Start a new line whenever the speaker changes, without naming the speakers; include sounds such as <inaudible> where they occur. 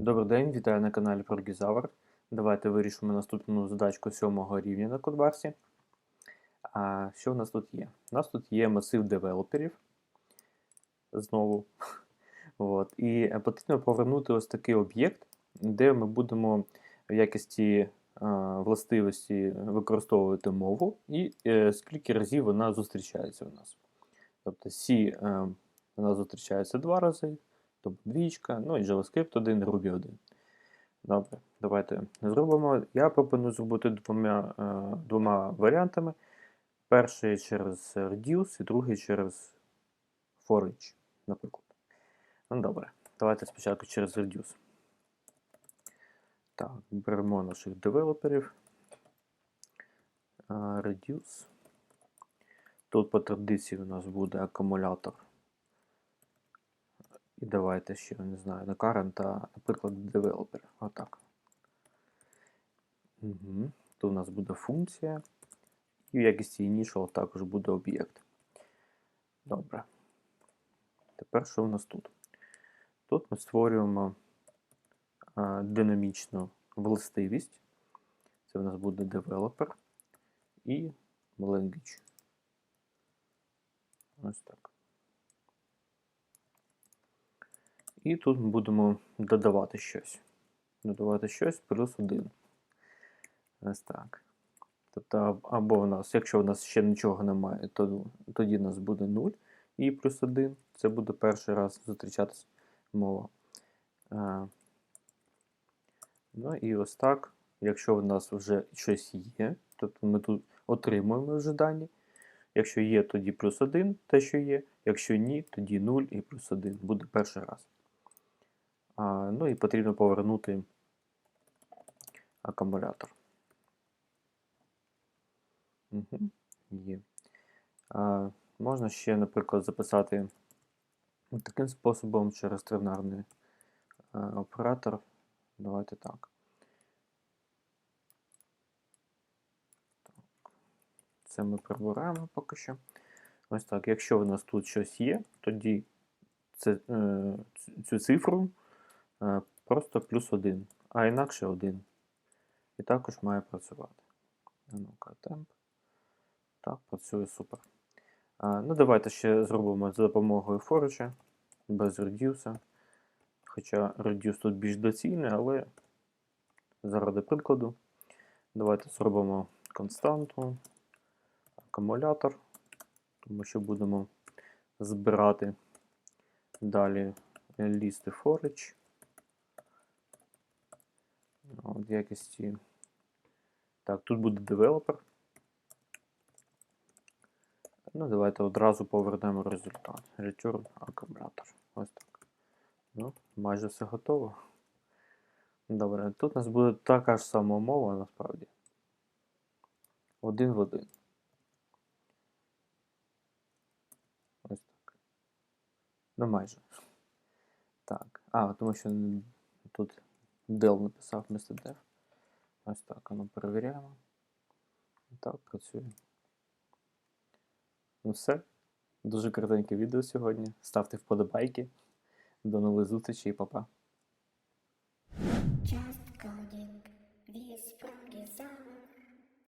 Добрий день, вітаю на каналі Прогізавр. Давайте вирішимо наступну задачку сьомого рівня на Кодбарсі. А що в нас тут є? У нас тут є масив девелоперів. Знову. <laughs> От. І е, потрібно повернути ось такий об'єкт, де ми будемо в якості властивості використовувати мову, і е, скільки разів вона зустрічається у нас. Тобто C е, вона зустрічається два рази, тобто двічка, ну і JavaScript 1, Ruby 1. Добре, давайте зробимо. Я пропоную зробити двома, е, двома варіантами. Перший через reduce і другий через for each, наприклад. Ну, добре, давайте спочатку через reduce. Так, беремо наших девелоперів. Е, Reduce. Тут по традиції у нас буде акумулятор. І давайте ще, не знаю, на current, та, наприклад, developer. Отак. Угу. Тут у нас буде функція. І в якості initial також буде об'єкт. Добре. Тепер що у нас тут? Тут ми створюємо а, динамічну властивість. Це у нас буде developer і language. Ось так. І тут ми будемо додавати щось. Додавати щось плюс один. Ось так. Тобто, або в нас, якщо в нас ще нічого немає, то тоді у нас буде 0 і плюс 1. Це буде перший раз зустрічатися мова. А, ну і ось так. Якщо в нас вже щось є, тобто ми тут отримуємо вже дані. Якщо є, тоді плюс 1, те, що є. Якщо ні, тоді 0 і плюс 1 буде перший раз. Ну і потрібно повернути акумулятор. Угу, є. А, можна ще, наприклад, записати таким способом через тринарний а, оператор. Давайте так. Це ми прибираємо поки що. Ось так. Якщо в нас тут щось є, тоді це, е, цю цифру е, просто плюс 1, а інакше 1. І також має працювати. Ну-ка, темп. Так, працює супер. Ну, давайте ще зробимо за допомогою форича, без редюса. Хоча редюс тут більш доцільний, але заради прикладу. Давайте зробимо константу, акумулятор, тому що будемо збирати далі лісти forage. В якості. Так, тут буде девелопер. Ну, давайте одразу повернемо результат. Return акумулятор. Ось так. Ну, майже все готово. Добре, тут у нас буде така ж сама мова насправді. Один в один. Ось так. Ну, майже. Так. А, тому що тут Dell написав вместо dev. Ось так, ну перевіряємо. Так, працює. Ну все. Дуже коротеньке відео сьогодні. Ставте вподобайки. До нових зустрічей, па-па.